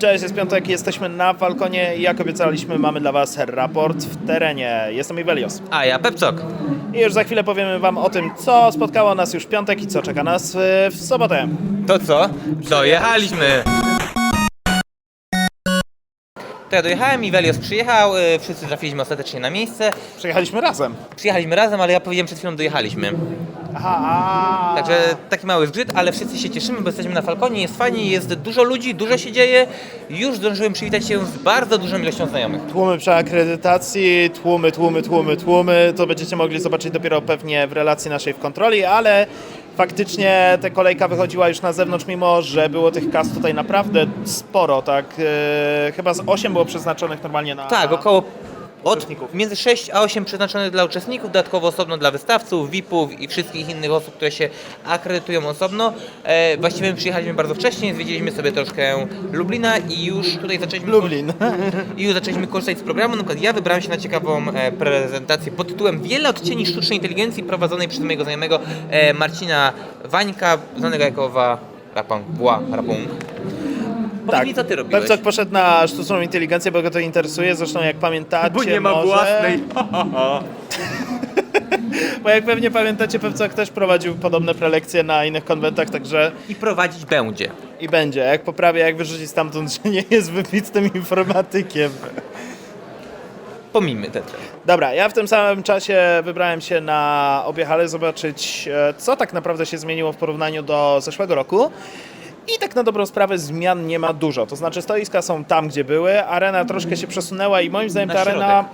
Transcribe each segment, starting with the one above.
Cześć, jest piątek, jesteśmy na Falconie i jak obiecaliśmy mamy dla Was raport w terenie. Jestem Ivelios. A ja Pepcok. I już za chwilę powiemy Wam o tym, co spotkało nas już w piątek i co czeka nas w, sobotę. To co? Dojechaliśmy! To ja dojechałem, Ivelios przyjechał, y, wszyscy trafiliśmy ostatecznie na miejsce. Przyjechaliśmy razem. Przyjechaliśmy razem, ale ja powiedziałem przed chwilą dojechaliśmy. Aha, a... Także taki mały zgrzyt, ale wszyscy się cieszymy, bo jesteśmy na Falconie, jest fajnie, jest dużo ludzi, dużo się dzieje. Już zdążyłem przywitać się z bardzo dużą ilością znajomych. Tłumy przy akredytacji, tłumy, tłumy, tłumy, tłumy. To będziecie mogli zobaczyć dopiero pewnie w relacji naszej w kontroli, ale faktycznie ta kolejka wychodziła już na zewnątrz, mimo że było tych kas tutaj naprawdę sporo, tak? E, chyba z 8 było przeznaczonych normalnie na... Tak, około od Uczestników. między 6 a 8 przeznaczonych dla uczestników, dodatkowo osobno dla wystawców, VIP-ów i wszystkich innych osób, które się akredytują osobno. E, właściwie my przyjechaliśmy bardzo wcześnie, zwiedziliśmy sobie troszkę Lublina i już tutaj zaczęliśmy Lublin. i już zaczęliśmy korzystać z programu. Na przykład ja wybrałem się na ciekawą e, prezentację pod tytułem Wiele odcieni sztucznej inteligencji prowadzonej przez mojego znajomego e, Marcina Wańka, znanego jako Wa Rapang, Bła Rapung. Powiedz mi, co ty robiłeś? Poszedł na sztuczną inteligencję, bo go to interesuje. Zresztą jak pamiętacie może... Bo jak pewnie pamiętacie, Pepcok też prowadził podobne prelekcje na innych konwentach, także I prowadzić będzie. i będzie. Jak poprawię, jak wyrzucić stamtąd, że nie jest wybitnym informatykiem. Pomijmy trend. Dobra, ja w tym samym czasie wybrałem się na obie hale zobaczyć, e, co tak naprawdę się zmieniło w porównaniu do zeszłego roku. I tak na dobrą sprawę zmian nie ma dużo. To znaczy stoiska są tam, gdzie były, arena troszkę się przesunęła i moim zdaniem ta arena...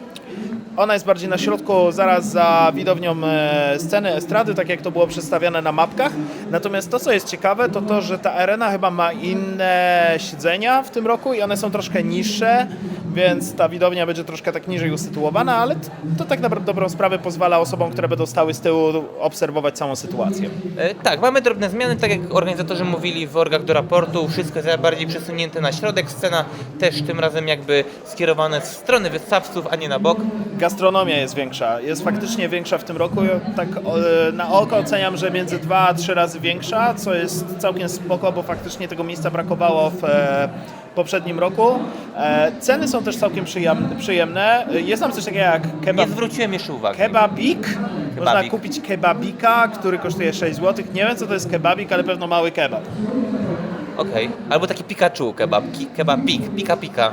Ona jest bardziej na środku, zaraz za widownią e, sceny estrady, tak jak to było przedstawiane na mapkach. Natomiast to, co jest ciekawe, to to, że ta arena chyba ma inne siedzenia w tym roku i one są troszkę niższe, więc ta widownia będzie troszkę tak niżej usytuowana, ale to, tak na dobrą sprawę pozwala osobom, które będą stały z tyłu, obserwować całą sytuację. E, tak, mamy drobne zmiany, tak jak organizatorzy mówili w orgach do raportu, wszystko jest bardziej przesunięte na środek, scena też tym razem jakby skierowane w stronę wystawców, a nie na bok. Gastronomia jest większa, jest faktycznie większa w tym roku. Tak na oko oceniam, że między dwa a trzy razy większa, co jest całkiem spoko, bo faktycznie tego miejsca brakowało w e, poprzednim roku. E, Ceny są też całkiem przyjemne. Jest tam coś takiego jak Nie kebab, zwróciłem jeszcze uwagi. kebabik. Można Kebabik. kupić kebabika, który kosztuje 6 zł. Nie wiem co to jest kebabik, ale pewno mały kebab. Okej. Albo taki Pikachu kebab, ki, kebabik, pika pika.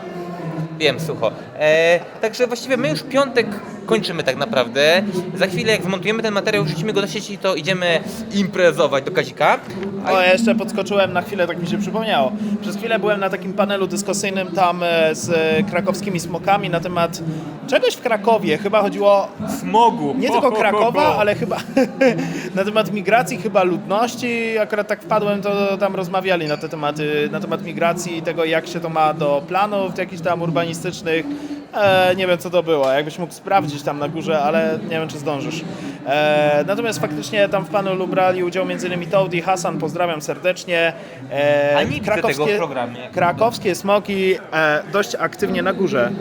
Wiem, sucho. E, także właściwie my już piątek kończymy tak naprawdę. Za chwilę jak zmontujemy ten materiał, wrzucimy go do sieci, to idziemy imprezować do Kazika. O, ja jeszcze podskoczyłem na chwilę, tak mi się przypomniało. Przez chwilę byłem na takim panelu dyskusyjnym tam e, z krakowskimi smokami na temat czegoś w Krakowie. Chyba chodziło Smogu. nie tylko Krakowa, ale chyba na temat migracji, chyba ludności. Akurat tak wpadłem, to tam rozmawiali na te tematy, na temat migracji i tego, jak się to ma do planów jakichś tam urbanistycznych. E, nie wiem, co to było. Jakbyś mógł sprawdzić tam na górze, ale nie wiem, czy zdążysz. E, natomiast faktycznie tam w panelu brali udział m.in. Toad i Hasan. Pozdrawiam serdecznie. E, A nie widzę tego w programie. Krakowskie smoki e, dość aktywnie na górze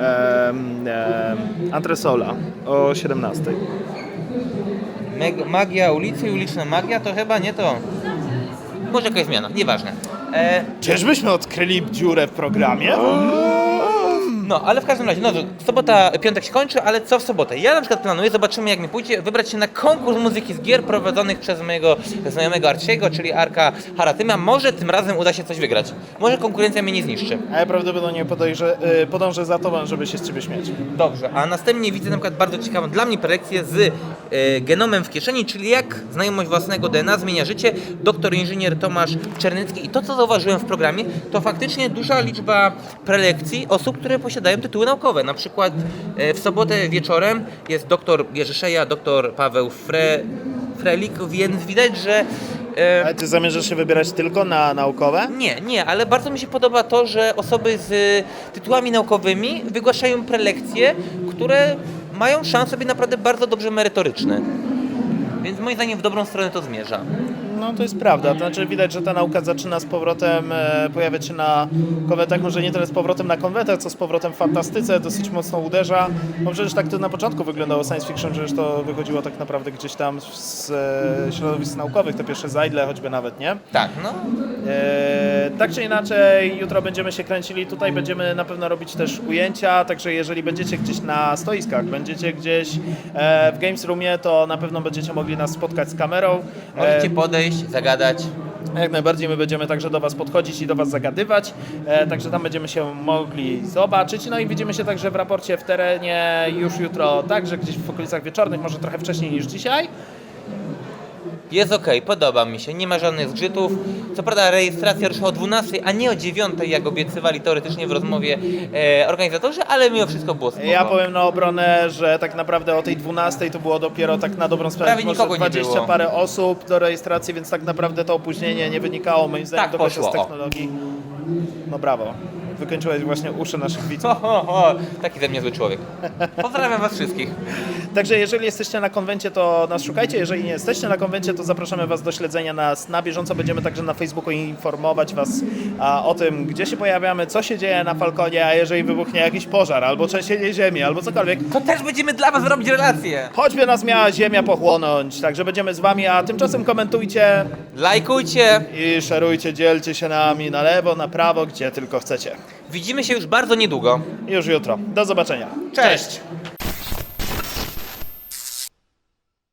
e, e, Antresola o 17. Meg- magia ulicy i uliczna magia to chyba nie to. Może jakaś zmiana, nieważne. E, Czyżbyśmy odkryli dziurę w programie? No, ale w każdym razie, no, sobota, piątek się kończy, ale co w sobotę? Ja na przykład planuję, zobaczymy jak mi pójdzie, wybrać się na konkurs muzyki z gier prowadzonych przez mojego znajomego Arciego, czyli Arka Haratyma. Może tym razem uda się coś wygrać. Może konkurencja mnie nie zniszczy. A ja prawdopodobnie podejrzę, y, podążę za tobą, żeby się z ciebie śmiać. Dobrze, a następnie widzę na przykład bardzo ciekawą dla mnie prelekcję z e, genomem w kieszeni, czyli jak znajomość własnego DNA zmienia życie. Doktor inżynier Tomasz Czernycki. I to, co zauważyłem w programie, to faktycznie duża liczba prelekcji osób, które posiadają tytuły naukowe. Na przykład e, w sobotę wieczorem jest doktor Jerzy Szeja, doktor Paweł Fre, Frelik, więc widać, że e, Ale ty zamierzasz się wybierać tylko na naukowe? nie, nie, ale bardzo mi się podoba to, że osoby z tytułami naukowymi wygłaszają prelekcje, które mają szansę być naprawdę bardzo dobrze merytoryczne. Więc moim zdaniem w dobrą stronę to zmierza. No to jest prawda, to znaczy widać, że ta nauka zaczyna z powrotem e, pojawiać się na konwentach, może nie tyle z powrotem na konwentach, co z powrotem w fantastyce, dosyć mocno uderza. No przecież tak to na początku wyglądało science fiction, przecież to wychodziło tak naprawdę gdzieś tam z e, środowisk naukowych, te pierwsze Zajdle choćby nawet, nie? Tak, no. E, tak czy inaczej, jutro będziemy się kręcili tutaj, będziemy na pewno robić też ujęcia, także jeżeli będziecie gdzieś na stoiskach, będziecie gdzieś e, w Games Roomie, to na pewno będziecie mogli nas spotkać z kamerą. E, Możecie podejść, zagadać. jak najbardziej my będziemy także do Was podchodzić i do Was zagadywać, e, także tam będziemy się mogli zobaczyć. No i widzimy się także w raporcie w terenie już jutro, także gdzieś w okolicach wieczornych, może trochę wcześniej niż dzisiaj. Jest okej, podoba mi się, nie ma żadnych zgrzytów. Co prawda rejestracja ruszyła o 12, a nie o 9, jak obiecywali teoretycznie w rozmowie e, organizatorzy, ale mimo wszystko było spoko. Ja powiem na obronę, że tak naprawdę o tej 12 to było dopiero tak na dobrą sprawę Prawie może nikogo nie 20 było. parę osób do rejestracji, więc tak naprawdę to opóźnienie nie wynikało moim zdaniem Tak do końca z poszło, o. technologii. No brawo. Wykończyłeś właśnie uszy naszych widzów. Ho, ho, taki ze mnie zły człowiek. Pozdrawiam was wszystkich. Także jeżeli jesteście na konwencie, to nas szukajcie. Jeżeli nie jesteście na konwencie, to zapraszamy Was do śledzenia nas na bieżąco. Będziemy także na Facebooku informować Was a, o tym, gdzie się pojawiamy, co się dzieje na Falconie, a jeżeli wybuchnie jakiś pożar, albo trzęsienie ziemi, albo cokolwiek, To też będziemy dla was robić relacje. choćby nas miała ziemia pochłonąć. Także będziemy z Wami, a tymczasem komentujcie Lajkujcie. i szerujcie, dzielcie się nami na lewo, na prawo, gdzie tylko chcecie. Widzimy się już bardzo niedługo. I już jutro. Do zobaczenia. Cześć.